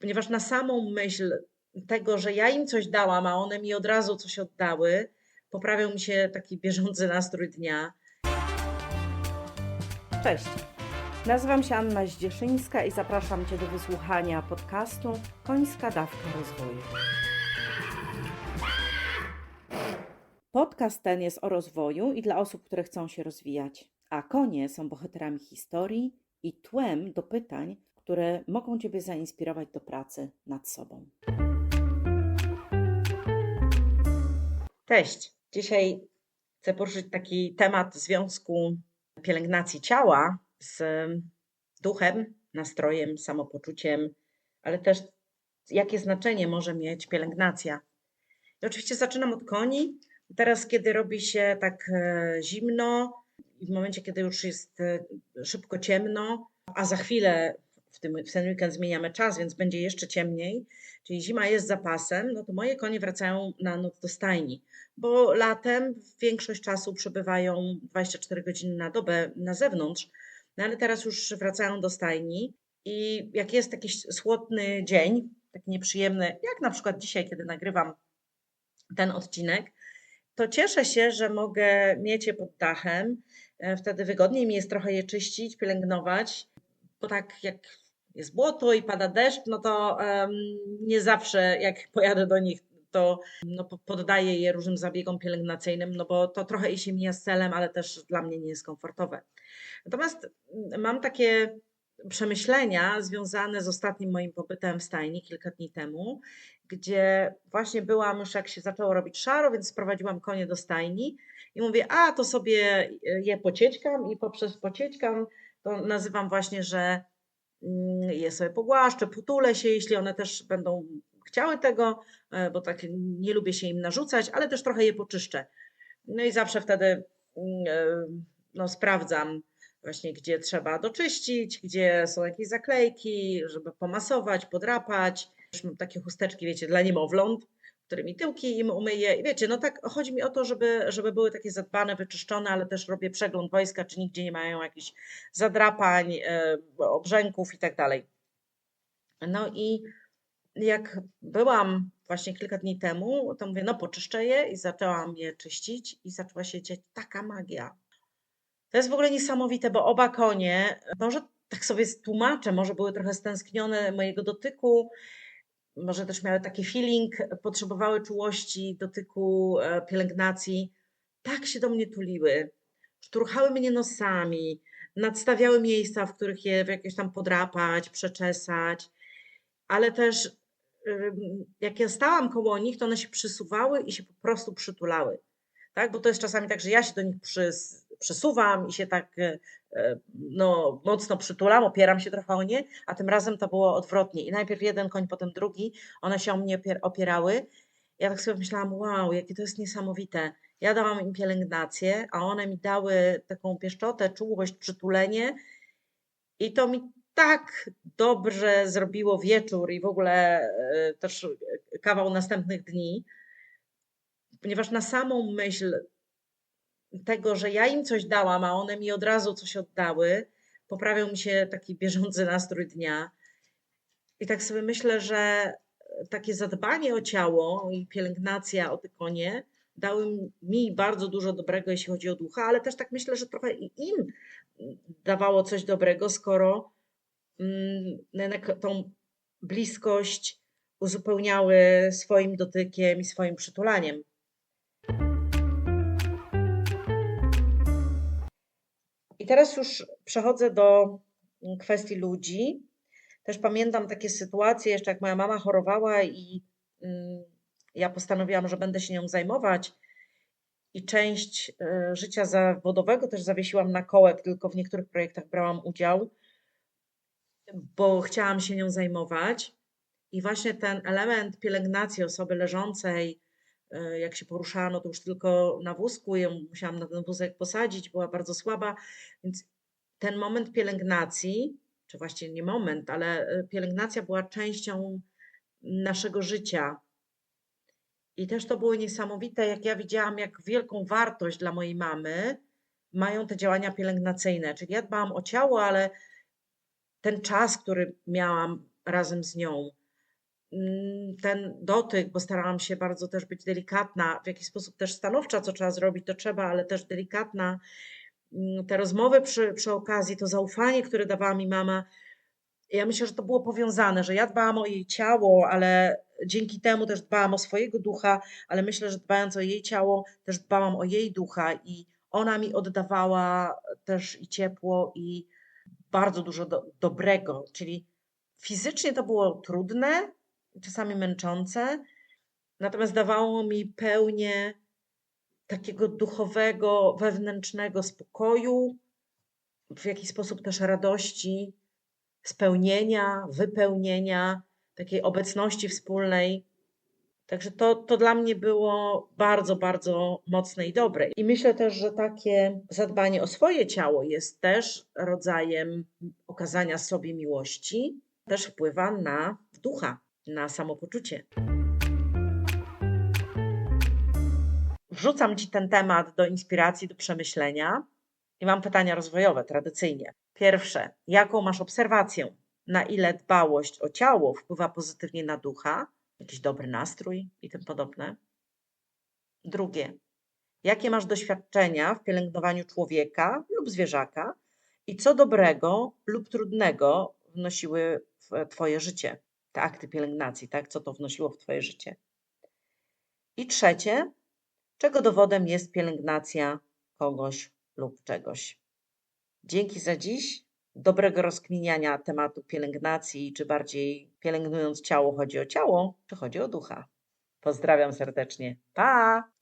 ponieważ na samą myśl tego, że ja im coś dałam, a one mi od razu coś oddały, poprawiał mi się taki bieżący nastrój dnia. Cześć. Nazywam się Anna Zdzieszyńska i zapraszam Cię do wysłuchania podcastu Końska Dawka Rozwoju. Podcast ten jest o rozwoju i dla osób, które chcą się rozwijać, a konie są bohaterami historii i tłem do pytań, które mogą Ciebie zainspirować do pracy nad sobą. Cześć. Dzisiaj chcę poruszyć taki temat związku pielęgnacji ciała z duchem, nastrojem, samopoczuciem, ale też jakie znaczenie może mieć pielęgnacja. I oczywiście zaczynam od koni. Teraz, kiedy robi się tak e, zimno i w momencie, kiedy już jest e, szybko ciemno, a za chwilę w, tym, w ten weekend zmieniamy czas, więc będzie jeszcze ciemniej, czyli zima jest zapasem, no to moje konie wracają na noc do stajni, bo latem większość czasu przebywają 24 godziny na dobę na zewnątrz, no ale teraz już wracają do stajni i jak jest taki słodny dzień, taki nieprzyjemny, jak na przykład dzisiaj, kiedy nagrywam ten odcinek, to cieszę się, że mogę mieć je pod dachem. E, wtedy wygodniej mi jest trochę je czyścić, pielęgnować, bo tak jak jest błoto i pada deszcz, no to nie zawsze jak pojadę do nich, to no, poddaję je różnym zabiegom pielęgnacyjnym, no bo to trochę i się mija z celem, ale też dla mnie nie jest komfortowe. Natomiast mm, mam takie przemyślenia związane z ostatnim moim pobytem w stajni kilka dni temu, gdzie właśnie byłam już jak się zaczęło robić szaro, więc sprowadziłam konie do stajni i mówię, a to sobie je pociećkam i poprzez pociećkam to nazywam właśnie, że je sobie pogłaszczę, putulę się, jeśli one też będą chciały tego, e, bo tak nie lubię się im narzucać, ale też trochę je poczyszczę. No i zawsze wtedy mm, e, no, sprawdzam właśnie, gdzie trzeba doczyścić, gdzie są jakieś zaklejki, żeby pomasować, podrapać. Już mam takie chusteczki, wiecie, dla niemowląt, którymi tyłki im umyję. I wiecie, no tak chodzi mi o to, żeby, żeby były takie zadbane, wyczyszczone, ale też robię przegląd wojska, czy nigdzie nie mają jakichś zadrapań, e, obrzęków i tak dalej. No i jak byłam właśnie kilka dni temu, to mówię, no poczyszczę je i zaczęłam je czyścić i zaczęła się dziać taka magia. To jest w ogóle niesamowite, bo oba konie, może tak sobie tłumaczę, może były trochę stęsknione mojego dotyku, może też miały taki feeling, potrzebowały czułości, dotyku, e, pielęgnacji. Tak się do mnie tuliły, szturchały mnie nosami, nadstawiały miejsca, w których je jakieś tam podrapać, przeczesać, ale też jak ja stałam koło nich, to one się przysuwały i się po prostu przytulały. Tak? Bo to jest czasami tak, że ja się do nich przys, przysuwam i się tak e, e, no, mocno przytulam, opieram się trochę o nie, a tym razem to było odwrotnie. I najpierw jeden koń, potem drugi, one się o mnie opierały. Ja tak sobie myślałam, wow, jakie to jest niesamowite. Ja dałam im pielęgnację, a one mi dały taką pieszczotę, czułość, przytulenie. I to mi tak dobrze zrobiło wieczór i w ogóle e, też kawał następnych dni, ponieważ na samą myśl tego, że ja im coś dałam, a one mi od razu coś oddały, poprawiał mi się taki bieżący nastrój dnia. I tak sobie myślę, że takie zadbanie o ciało i pielęgnacja o te konie dały mi bardzo dużo dobrego, jeśli chodzi o ducha, ale też tak myślę, że trochę i im dawało coś dobrego, skoro mm, tą bliskość uzupełniały swoim dotykiem i swoim przytulaniem. Teraz już przechodzę do kwestii ludzi. Też pamiętam takie sytuacje, jeszcze jak moja mama chorowała i mm, ja postanowiłam, że będę się nią zajmować. I część e, życia zawodowego też zawiesiłam na kołek, tylko w niektórych projektach brałam udział, bo chciałam się nią zajmować. I właśnie ten element pielęgnacji osoby leżącej, jak się poruszano, to już tylko na wózku, ją musiałam na ten wózek posadzić, była bardzo słaba, więc ten moment pielęgnacji, czy właściwie nie moment, ale e, pielęgnacja była częścią naszego życia. I też to było niesamowite, jak ja widziałam, jak wielką wartość dla mojej mamy mają te działania pielęgnacyjne. Czyli ja dbałam o ciało, ale ten czas, który miałam razem z nią, ten dotyk, bo starałam się bardzo też być delikatna, w jakiś sposób też stanowcza, co trzeba zrobić, to trzeba, ale też delikatna. Mm, Te rozmowy przy, przy okazji, to zaufanie, które dawała mi mama, ja myślę, że to było powiązane, że ja dbałam o jej ciało, ale dzięki temu też dbałam o swojego ducha, ale myślę, że dbając o jej ciało, też dbałam o jej ducha i ona mi oddawała też i ciepło, i bardzo dużo do, dobrego. Czyli fizycznie to było trudne, czasami męczące, natomiast dawało mi pełnię takiego duchowego, wewnętrznego spokoju, w jakiś sposób też radości, spełnienia, wypełnienia, takiej obecności wspólnej. Także to, to dla mnie było bardzo, bardzo mocne i dobre. I myślę też, że takie zadbanie o swoje ciało jest też rodzajem okazania sobie miłości, też wpływa na ducha, na samopoczucie. Wrzucam Ci ten temat do inspiracji, do przemyślenia i mam pytania rozwojowe tradycyjnie. Pierwsze, jaką masz obserwację? Na ile dbałość o ciało wpływa pozytywnie na ducha, jakiś dobry nastrój i tym podobne? Drugie, jakie masz doświadczenia w pielęgnowaniu człowieka lub zwierzaka i co dobrego lub trudnego wnosiły w Twoje życie? Te akty pielęgnacji, tak? Co to wnosiło w Twoje życie? I trzecie, czego dowodem jest pielęgnacja kogoś lub czegoś. Dzięki za dziś. Dobrego rozkminiania tematu pielęgnacji, czy bardziej pielęgnując ciało chodzi o ciało, czy chodzi o ducha. Pozdrawiam serdecznie. Pa!